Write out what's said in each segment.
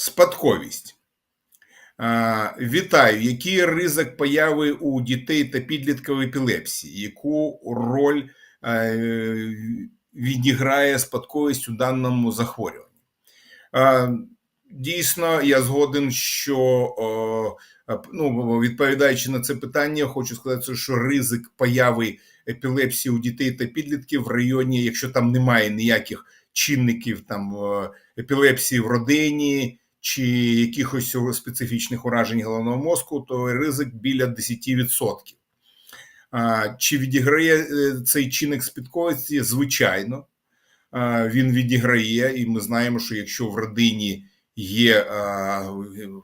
Спадковість. Вітаю. Який ризик появи у дітей та підлітків епілепсії? Яку роль е, відіграє спадковість у даному захворюванні? Дійсно, я згоден, що ну, відповідаючи на це питання, хочу сказати, що ризик появи епілепсії у дітей та підлітків в районі, якщо там немає ніяких чинників там е, епілепсії в родині чи якихось специфічних уражень головного мозку, то ризик біля 10%. Чи відіграє е, цей чинник спідковості? Звичайно, він відіграє, і ми знаємо, що якщо в родині є а,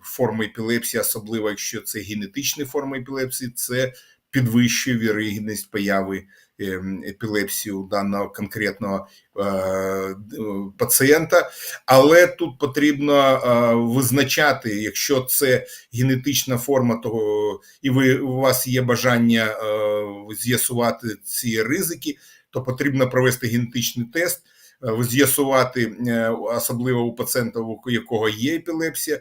форми епілепсії, особливо якщо це генетичні форми епілепсії, це підвищує вірогідність появи епілепсії у даного конкретного е, пацієнта, але тут потрібно е, визначати, якщо це генетична форма того, і ви у вас є бажання е, з'ясувати ці ризики, то потрібно провести генетичний тест. З'ясувати особливо у пацієнта, у якого є епілепсія,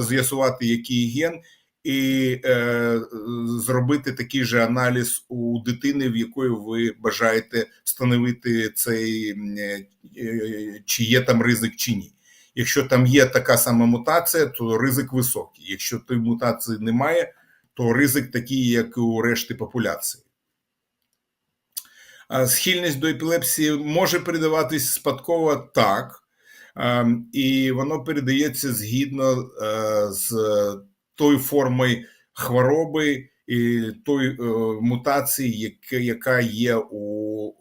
з'ясувати який ген, і е, зробити такий же аналіз у дитини, в якої ви бажаєте встановити цей е, чи є там ризик чи ні. Якщо там є така сама мутація, то ризик високий. Якщо тої мутації немає, то ризик такий, як і у решти популяції. Схильність до епілепсії може передаватись спадково так, ем, і воно передається згідно е, з той форми хвороби і той е, мутації, яка є у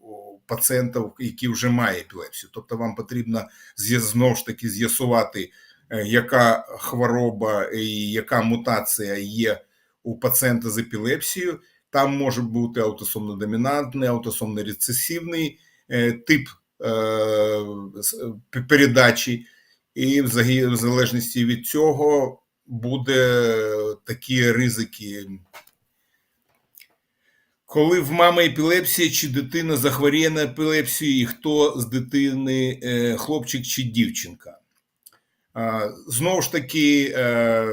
пацієнта, який вже має епілепсію. Тобто вам потрібно знову ж таки з'ясувати, е, яка хвороба і яка мутація є у пацієнта з епілепсією. Там може бути аутосомно домінантний, аутосомно рецесивний е, тип передачі, і в залежності від цього буде такі ризики. Коли в мами епілепсія чи дитина захворіє на епілепсію, і хто з дитини е, хлопчик чи дівчинка? Знову ж таки, е,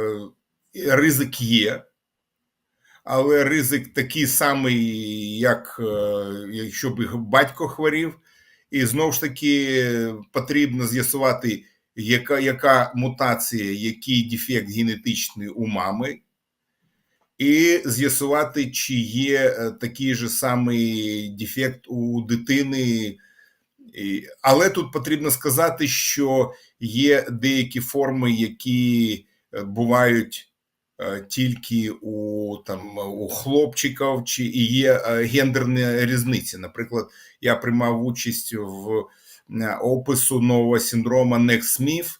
ризик є, але ризик такий самий, як е, якщо б батько хворів, і знову ж таки потрібно з'ясувати яка яка мутація, який дефект генетичний у мами, і з'ясувати, чи є е, такий же самий дефект у дитини. Але тут потрібно сказати, що є деякі форми, які е, бувають е, тільки у там у хлопчиків, чи є гендерні різниці. Наприклад, я приймав участь в опису нового синдрома Нексміф,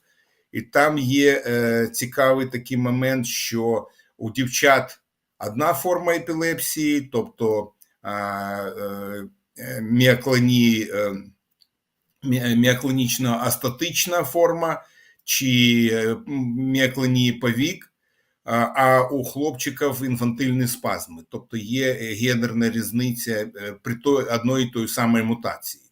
і там є е, цікавий такий момент, що у дівчат одна форма епілепсії, тобто е, е, міоклонії, е, міоклонічно астатична форма чи е, міоклонії повік. А у хлопчиків інфантильні спазми, тобто є гендерна різниця при той одної тої самої мутації.